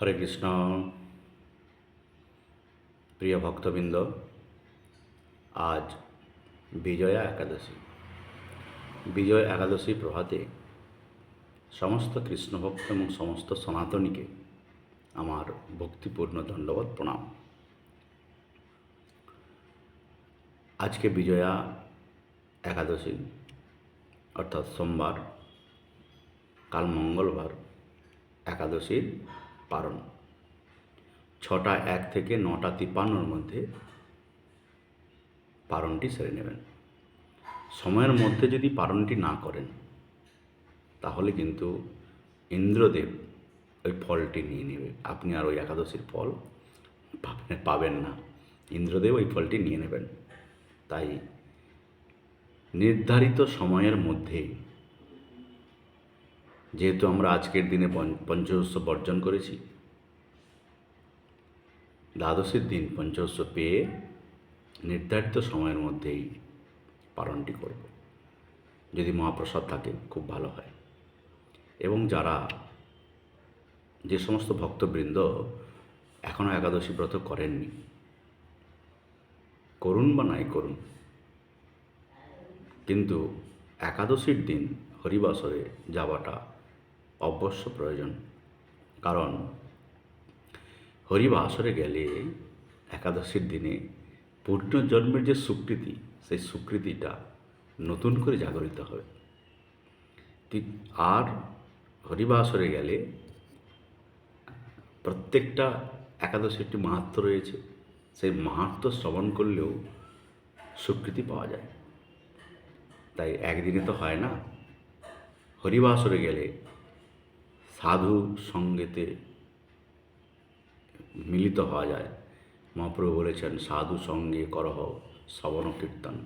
হরে কৃষ্ণ। প্রিয় ভক্তবৃন্দ, আজ বিজয়া একাদশী। বিজয় একাদশী প্রভাতে সমস্ত কৃষ্ণভক্ত এবং সমস্ত সনাতনীকে আমার ভক্তিপূর্ণ দণ্ডবত প্রণাম। আজকে বিজয়া একাদশী, অর্থাৎ সোমবার, কাল মঙ্গলবার একাদশীর পারণ। ছটা এক থেকে নটা তিপ্পান্নর মধ্যে পারণটি সেরে নেবেন। সময়ের মধ্যে যদি পারণটি না করেন, তাহলে কিন্তু ইন্দ্রদেব ওই ফলটি নিয়ে নেবে। আপনি আর ওই একাদশীর ফল পাবেন না। ইন্দ্রদেব ওই ফলটি নিয়ে নেবেন। তাই নির্ধারিত সময়ের মধ্যেই যেহেতু আমরা আজকের দিনে পঞ্চ- পঞ্চশস্য বর্জন করেছি। দ্বাদশের দিন পঞ্চশস্য পেয়ে নির্ধারিত সময়ের মধ্যেই পালনটি করব। যদি মহাপ্রসাদ থাকে, খুব ভালো হয়। এবং যারা যে সমস্ত ভক্তবৃন্দ এখনও একাদশী ব্রত করেননি, করুন বা নাই করুন, কিন্তু একাদশীর দিন হরিবাসরে যাওয়াটা অবশ্য প্রয়োজন। কারণ হরিবাসরে গেলে একাদশীর দিনে পূর্ণজন্মের যে স্বীকৃতি সেই স্বীকৃতিটা নতুন করে জাগরিত হবে। আর হরিবাসরে গেলে প্রত্যেকটা একাদশী একটি মাহাত্ম রয়েছে। সেই মাহাত্ম শ্রবণ করলেও স্বীকৃতি পাওয়া যায়। তাই একদিনে তো হয় না। হরিবাসরে গেলে সাধু সঙ্গেতে মিলিত হওয়া যায়। মহাপ্রভু বলেছেন, সাধু সঙ্গে করহ শ্রবণ কীর্তন।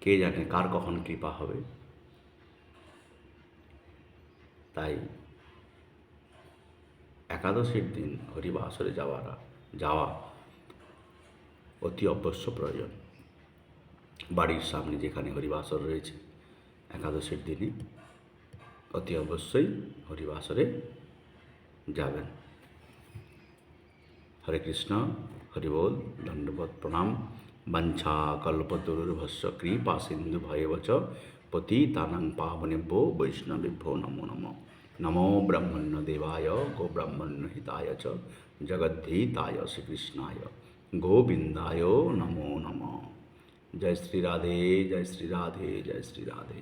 কে জানে কার কখন কৃপা হবে? তাই একাদশীর দিন হরিবাসরে যাওয়ার, যাওয়া অতি অবশ্য প্রয়োজন। বাড়ির সামনে যেখানে হরিবাসর রয়েছে, একাদশীর দিনে অতি অবশ্যই হরিবাসরে যাবেন হরে কৃষ্ণ হরিবোল দণ্ডবত প্রণাম বাঞ্ছা কল্পতরুর্ভস্য কৃপা সিন্ধু ভয়বচ পতিতানাং পাবনেভ্যো বৈষ্ণবেভ্যো নমো নমো নমো ব্রহ্মণ্য দেবায় গো ব্রাহ্মণ্য হিতায় চ জগদ্ধিতায় শ্রীকৃষ্ণায় গোবিন্দায় নমো নমঃ জয় শ্রী রাধে জয় শ্রী রাধে জয় শ্রী রাধে